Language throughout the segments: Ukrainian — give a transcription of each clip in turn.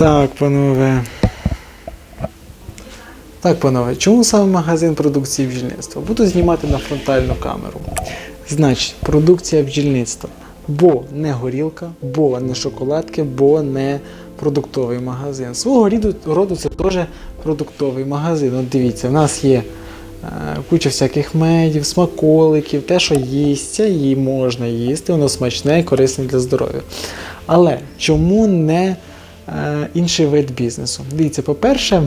Так, панове. Так, панове, чому саме магазин продукції бджільництва? Буду знімати на фронтальну камеру. Значить, продукція бджільництва. Бо не горілка, бо не шоколадки, бо не продуктовий магазин. Свого роду, це теж продуктовий магазин. От дивіться, в нас є е, куча всяких медів, смаколиків, те, що їсться, її можна їсти, воно смачне і корисне для здоров'я. Але чому не інший вид бізнесу? Дивіться, по-перше,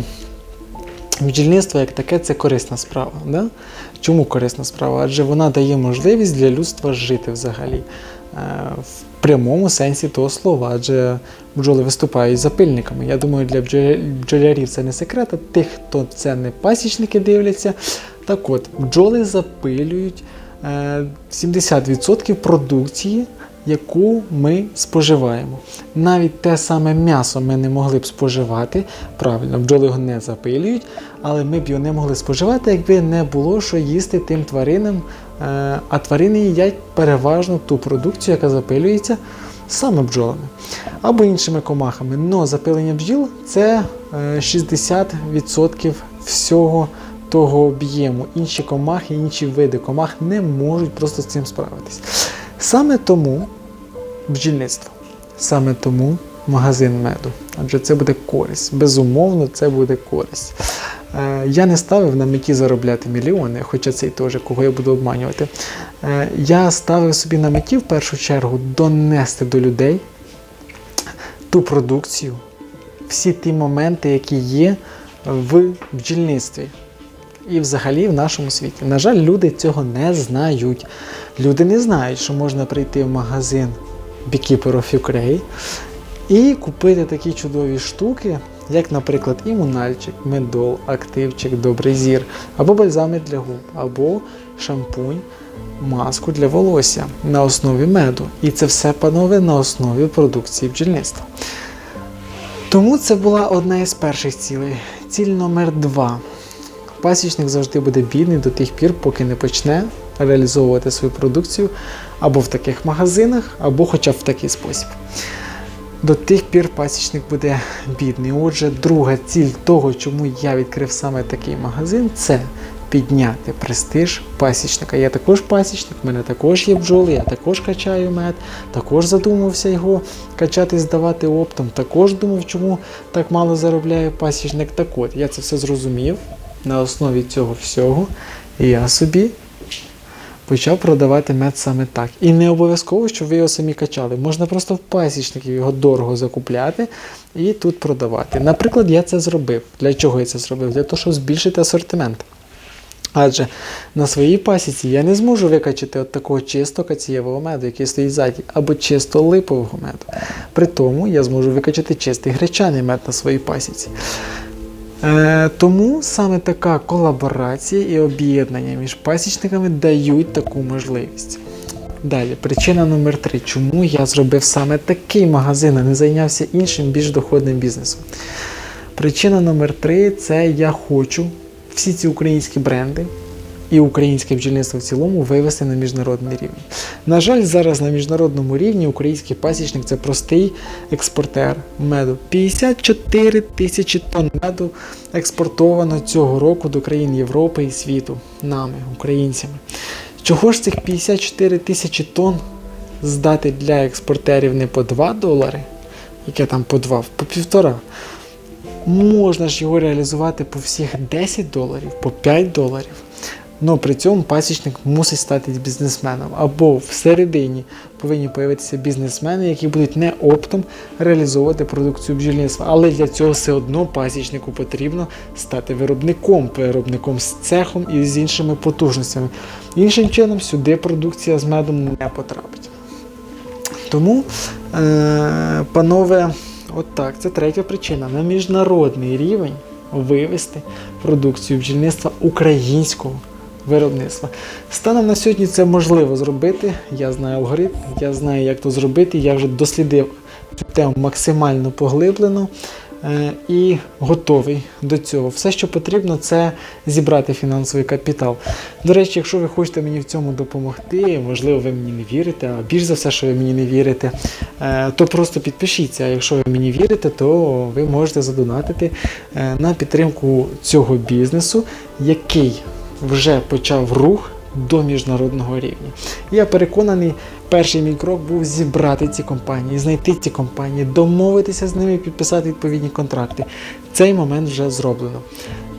бджільництво як таке це корисна справа. Да? Чому корисна справа? Адже вона дає можливість для людства жити взагалі. е, В прямому сенсі того слова, адже бджоли виступають запильниками. Я думаю, для бджоля- бджолярів це не секрет, а тих, хто це не пасічники дивляться. Так от, бджоли запилюють е, 70% продукції, яку ми споживаємо. Навіть те саме м'ясо ми не могли б споживати. Правильно, бджоли його не запилюють, але ми б його не могли споживати, якби не було що їсти тим тваринам. Е, А тварини їдять переважно ту продукцію, яка запилюється саме бджолами або іншими комахами. Но запилення бджіл це е, 60% всього того об'єму. Інші комахи, інші види комах не можуть просто з цим справитись. Саме тому бджільництво, саме тому магазин меду. Адже це буде користь. Безумовно, це буде користь. Е, Я не ставив на меті заробляти мільйони, хоча це і теж кого я буду обманювати. Е, Я ставив собі на меті в першу чергу донести до людей ту продукцію, всі ті моменти, які є в бджільництві і взагалі в нашому світі. На жаль, люди цього не знають. Люди не знають, що можна прийти в магазин Beekeeper of Ukraine і купити такі чудові штуки, як, наприклад, імунальчик, медол, активчик, добрий зір, або бальзами для губ, або шампунь, маску для волосся на основі меду. І це все, панове, на основі продукції бджільництва. Тому це була одна із перших цілей. Ціль номер два. Пасічник завжди буде бідний до тих пір, поки не почне реалізовувати свою продукцію або в таких магазинах, або хоча б в такий спосіб. До тих пір пасічник буде бідний. Отже, друга ціль того, чому я відкрив саме такий магазин, це підняти престиж пасічника. Я також пасічник, в мене також є бджоли, я також качаю мед, також задумався його качати, здавати оптом. Також думав, чому так мало заробляє пасічник. Так от, я це все зрозумів на основі цього всього, я собі почав продавати мед саме так. І не обов'язково, щоб ви його самі качали. Можна просто в пасічників його дорого закупляти і тут продавати. Наприклад, я це зробив. Для чого я це зробив? Для того, щоб збільшити асортимент. Адже на своїй пасіці я не зможу викачати от такого чисто кацієвого меду, який стоїть ззаді, або чисто липового меду. При тому я зможу викачати чистий гречаний мед на своїй пасіці. Е, тому саме така колаборація і об'єднання між пасічниками дають таку можливість. Далі, причина номер три, чому я зробив саме такий магазин, а не зайнявся іншим більш доходним бізнесом. Причина номер три це я хочу всі ці українські бренди і українське бджільництво в цілому вивести на міжнародний рівень. На жаль, зараз на міжнародному рівні український пасічник це простий експортер меду. 54 тисячі тонн меду експортовано цього року до країн Європи і світу нами, українцями. Чого ж цих 54 тисячі тонн здати для експортерів не по 2 долари, яке там по 2, по півтора? Можна ж його реалізувати по всіх 10 доларів, по 5 доларів. Ну при цьому пасічник мусить стати бізнесменом. Або всередині повинні появитися бізнесмени, які будуть не оптом реалізовувати продукцію бджільництва. Але для цього все одно пасічнику потрібно стати виробником, виробником з цехом і з іншими потужностями. Іншим чином сюди продукція з медом не потрапить. Тому, е, панове, от так, це третя причина. На міжнародний рівень вивести продукцію бджільництва українського виробництва. Станом на сьогодні це можливо зробити. Я знаю алгоритм, я знаю, як то зробити. Я вже дослідив цю тему максимально поглиблено. е, і готовий до цього. Все, що потрібно, це зібрати фінансовий капітал. До речі, якщо ви хочете мені в цьому допомогти, можливо, ви мені не вірите, а більш за все, що ви мені не вірите, е, то просто підпишіться. А якщо ви мені вірите, то ви можете задонатити е, на підтримку цього бізнесу, який вже почав рух до міжнародного рівня. Я переконаний, перший мій крок був зібрати ці компанії, знайти ці компанії, домовитися з ними, підписати відповідні контракти. Цей момент вже зроблено.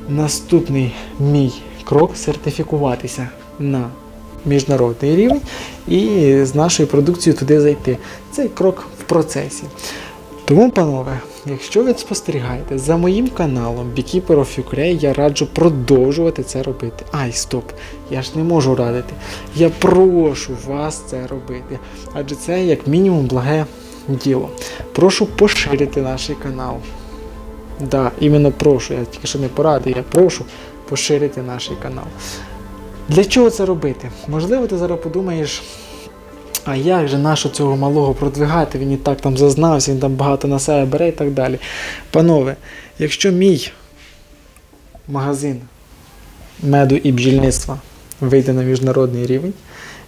Наступний мій крок сертифікуватися на міжнародний рівень і з нашою продукцією туди зайти. Цей крок в процесі. Тому, панове, якщо ви спостерігаєте за моїм каналом Beekeeper of Ukraine, я раджу продовжувати це робити. Ай, стоп! Я ж не можу радити. Я прошу вас це робити. Адже це як мінімум благе діло. Прошу поширити наш канал. Да, іменно прошу, я тільки що не порадив, я прошу поширити наш канал. Для чого це робити? Можливо, ти зараз подумаєш, а як же нашу цього малого продвигати? Він і так там зазнався, він там багато на себе бере і так далі. Панове, якщо мій магазин меду і бджільництва вийде на міжнародний рівень,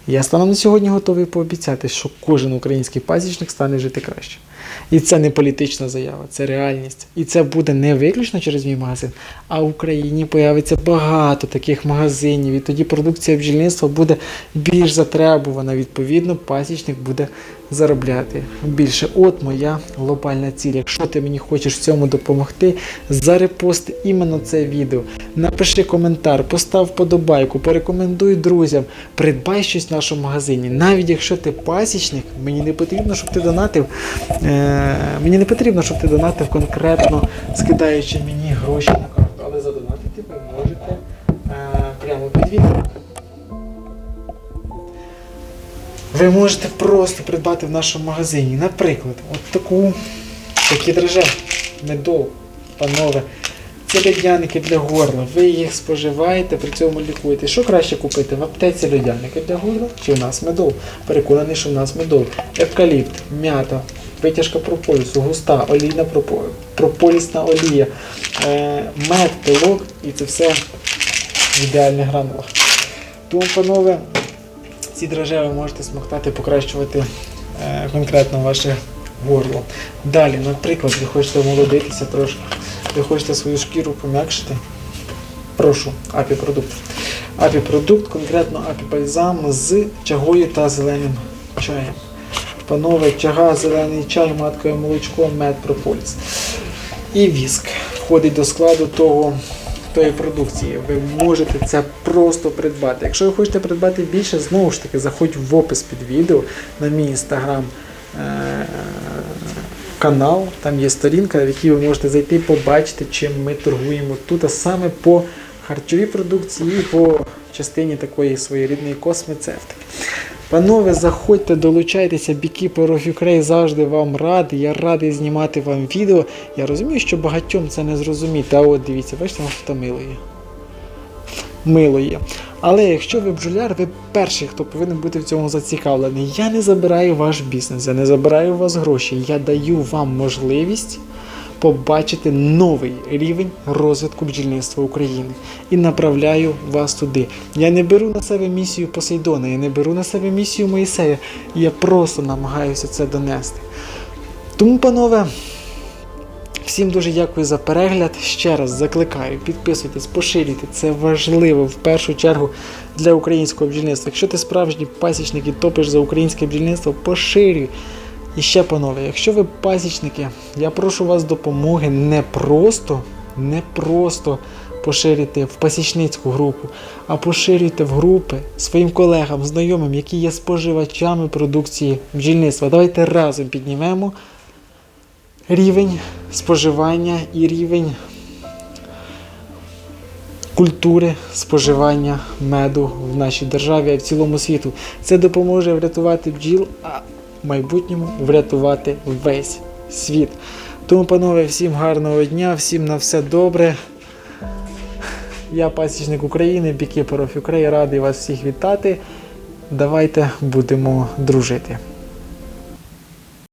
я стану на сьогодні готовий пообіцяти, що кожен український пасічник стане жити краще. І це не політична заява, це реальність. І це буде не виключно через мій магазин, а в Україні появиться багато таких магазинів, і тоді продукція бджільництва буде більш затребувана. Відповідно, пасічник буде заробляти більше. От моя глобальна ціль. Якщо ти мені хочеш в цьому допомогти, зарепости іменно це відео. Напиши коментар, постав вподобайку, порекомендуй друзям, придбай щось в нашому магазині. Навіть якщо ти пасічник, мені не потрібно, щоб ти донатив. Е, мені не потрібно, щоб ти донатив конкретно, скидаючи мені гроші на карту, але задонатити ви можете е, прямо під відео. Ви можете просто придбати в нашому магазині, наприклад, от таку, такі драже, медов, панове. Це льодяники для горла. Ви їх споживаєте, при цьому лікуєте. Що краще купити? В аптеці льодяники для горла чи в нас медов? Переконаний, що в нас медов. Евкаліпт, м'ята, витяжка прополісу, густа, олійна прополісна олія, е, мед, пилок і це все в ідеальних гранулах. Тому, панове, ці драже можете смоктати, покращувати е, конкретно ваше горло. Далі, наприклад, ви хочете омолодитися трошки, ви хочете свою шкіру пом'якшити. Прошу, апі продукт. Апі продукт, конкретно апі бальзам з чагою та зеленим чаєм. Панове, чага, зелений чай, маткове молочко, мед, прополіс. І віск входить до складу того, тої продукції. Ви можете це просто придбати. Якщо ви хочете придбати більше, знову ж таки, заходь в опис під відео на мій інстаграм е, канал. Там є сторінка, в якій ви можете зайти і побачити, чим ми торгуємо тут, а саме по харчовій продукції і по частині такої своєрідної космецевтики. Панове, заходьте, долучайтеся, Beekeeper of Ukraine завжди вам радий. Я радий знімати вам відео. Я розумію, що багатьом це не зрозуміти. А от дивіться, бачите, мило є. Мило є. Але якщо ви бджоляр, ви перший, хто повинен бути в цьому зацікавлений. Я не забираю ваш бізнес, я не забираю у вас гроші. Я даю вам можливість побачити новий рівень розвитку бджільництва України і направляю вас туди. Я не беру на себе місію Посейдона, я не беру на себе місію Моїсея. Я просто намагаюся це донести. Тому, панове, всім дуже дякую за перегляд. Ще раз закликаю, підписуйтесь, поширюйте. Це важливо в першу чергу для українського бджільництва. Якщо ти справжній пасічник і топиш за українське бджільництво, поширюй. І ще, панове, якщо ви пасічники, я прошу вас допомоги не просто, не просто поширити в пасічницьку групу, а поширюйте в групи своїм колегам, знайомим, які є споживачами продукції бджільництва. Давайте разом піднімемо рівень споживання і рівень культури споживання меду в нашій державі, а в цілому світу. Це допоможе врятувати бджіл, а в майбутньому врятувати весь світ. Тому, панове, всім гарного дня, всім на все добре. Я пасічник України, Beekeeper of радий вас всіх вітати. Давайте будемо дружити.